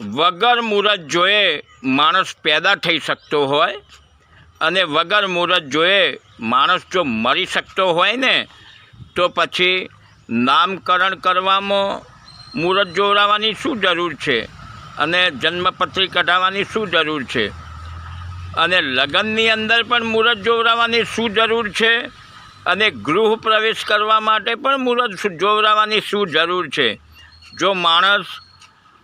વગર મુહૂર્ત જોએ માણસ પેદા થઈ શકતો હોય અને વગર મુહૂર્ત જોએ માણસ જો મરી શકતો હોય ને, તો પછી નામકરણ કરવામાં મુહૂર્ત જોડાવાની શું જરૂર છે? અને જન્મપત્રી કઢાવવાની શું જરૂર છે? અને લગ્નની અંદર પણ મુહૂર્ત જોડાવવાની શું જરૂર છે? અને ગૃહ પ્રવેશ કરવા માટે પણ મુહૂર્ત જોવરાવાની શું જરૂર છે? જો માણસ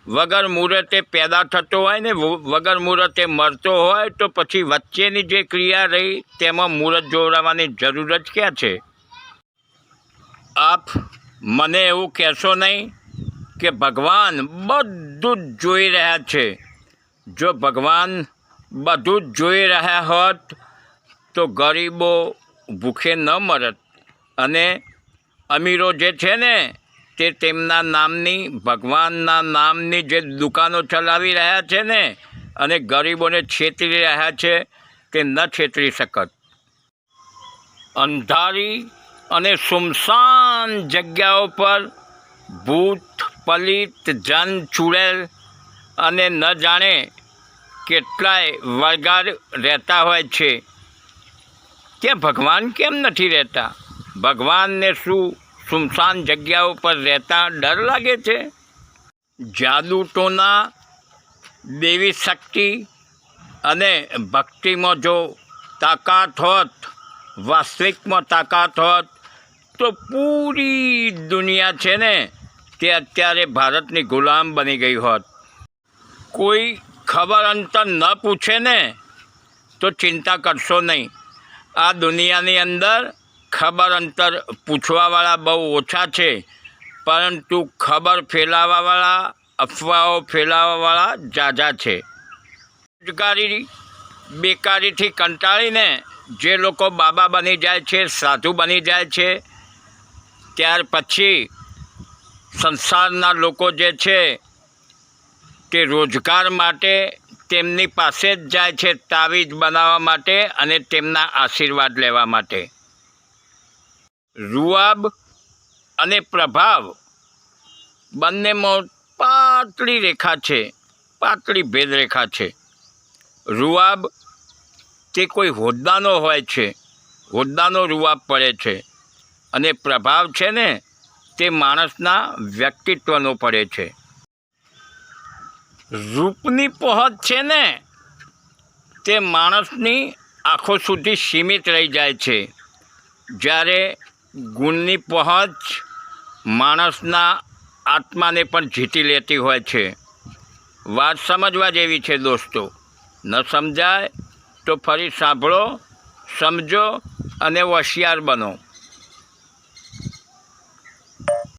વગર મુહૂર્તે પેદા થતો હોય ને વગર મુહૂર્તે મરતો હોય, તો પછી વચ્ચેની જે ક્રિયા રહી, તેમાં મુહૂર્ત જોડાવવાની જરૂર જ ક્યાં છે? આપ મને એવું કહેશો નહીં કે ભગવાન બધું જ જોઈ રહ્યા છે. જો ભગવાન બધું જ જોઈ રહ્યા હોત, તો ગરીબો ભૂખે ન મરત. અને અમીરો જે છે ને તે તેમના નામની, ભગવાનના નામની જે દુકાનો ચલાવી રહ્યા છે ને, અને ગરીબોને છેતરી રહ્યા છે તે ન છેતરી શકત. અંધારી અને સુમસાન જગ્યાઓ પર ભૂત, પલિત, જન ચૂડેલ અને ન જાણે કેટલાય વળગાર રહેતા હોય છે. કે ભગવાન કેમ નથી રહેતા? ભગવાનને શું સુમસાન જગ્યાઓ પર રહેતા ડર લાગે છે? જાદુ ટોના દેવી શક્તિ અને ભક્તિમાં જો તાકાત હોત, વાસ્તવિકમાં તાકાત હોત, તો પૂરી દુનિયા છે ને, તે અત્યારે ભારતની ગુલામ બની ગઈ હોત. કોઈ ખબર અંતર ન પૂછે ને, તો ચિંતા કરશો નહીં. આ દુનિયાની અંદર ખબર અંતર પૂછવાવાળા બહુ ઓછા છે, પરંતુ ખબર ફેલાવાવાળા અફવાઓ ફેલાવાવાળા ઝાઝા છે. રોજગારી બેકારીથી કંટાળીને જે લોકો બાબા બની જાય છે, સાધુ બની જાય છે, ત્યાર પછી સંસારના લોકો જે છે તે રોજગાર માટે તેમની પાસે જ જાય છે, તાવીજ બનાવવા માટે અને તેમના આશીર્વાદ લેવા માટે. રૂઆબ અને પ્રભાવ. બંનેમાં પાતળી રેખા છે, પાતળી ભેદરેખા છે. રૂઆબ તે કોઈ હોદ્દાનો હોય છે, હોદ્દાનો રૂઆબ પડે છે અને પ્રભાવ છે ને તે માણસના વ્યક્તિત્વનો પડે છે. રૂપની પહોંચ છે ને તે માણસની આંખો સુધી સીમિત રહી જાય છે. જ્યારે ગુણની પહોંચ માણસના આત્માને પણ જીતી લેતી હોય છે. વાત સમજવા જેવી છે દોસ્તો. ન સમજાય તો ફરી સાંભળો, સમજો અને હોશિયાર બનો.